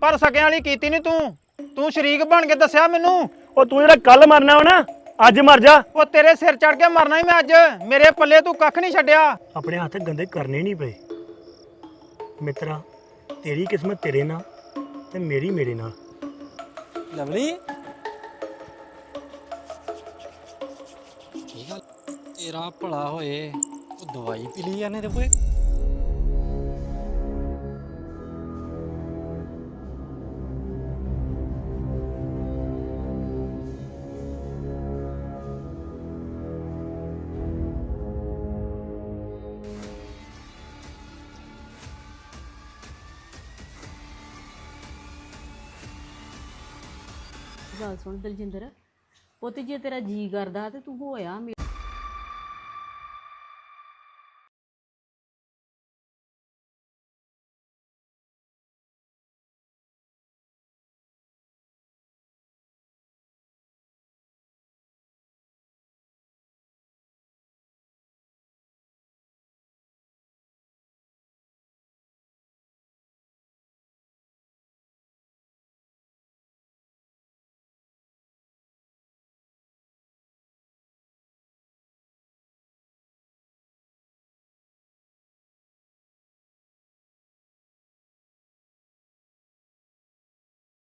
ਪਰ ਸਕਿਆਂ ਵਾਲੀ ਕੀਤੀ ਨਹੀਂ ਤੂੰ। ਤੂੰ ਸ਼ਰੀਕ ਬਣ ਕੇ ਦੱਸਿਆ ਮੈਨੂੰ। ਉਹ ਤੂੰ ਜਿਹੜਾ ਕੱਲ ਮਰਨਾ ਵਾ ਨਾ ਅੱਜ ਮਰ ਜਾ। ਉਹ ਤੇਰੇ ਸਿਰ ਚੜ ਕੇ ਮਰਨਾ ਹੀ ਮੈਂ ਅੱਜ। ਮੇਰੇ ਪੱਲੇ ਤੂੰ ਕੱਖ ਨਹੀਂ ਛੱਡਿਆ। ਆਪਣੇ ਹੱਥ ਗੰਦੇ ਕਰਨੇ ਨਹੀਂ ਪਏ। ਮਿੱਤਰਾ ਤੇਰੀ ਕਿਸਮਤ ਤੇਰੇ ਨਾਲ ਤੇ ਮੇਰੀ ਮੇਰੇ ਨਾਲ। ਲਵਲੀ। ਕੀ ਗੱਲ? ਤੇਰਾ ਭਲਾ ਹੋਏ ਉਹ ਦਵਾਈ ਪੀ ਲਈ ਜਾਂਦੇ ਤੇ ਕੋਈ? ਗੱਲ ਸੁਣ ਦਲਜਿੰਦਰ ਪੁੱਤ ਜੇ ਤੇਰਾ ਜੀ ਕਰਦਾ ਤੇ ਤੂੰ ਹੋਇਆ ਮੇ-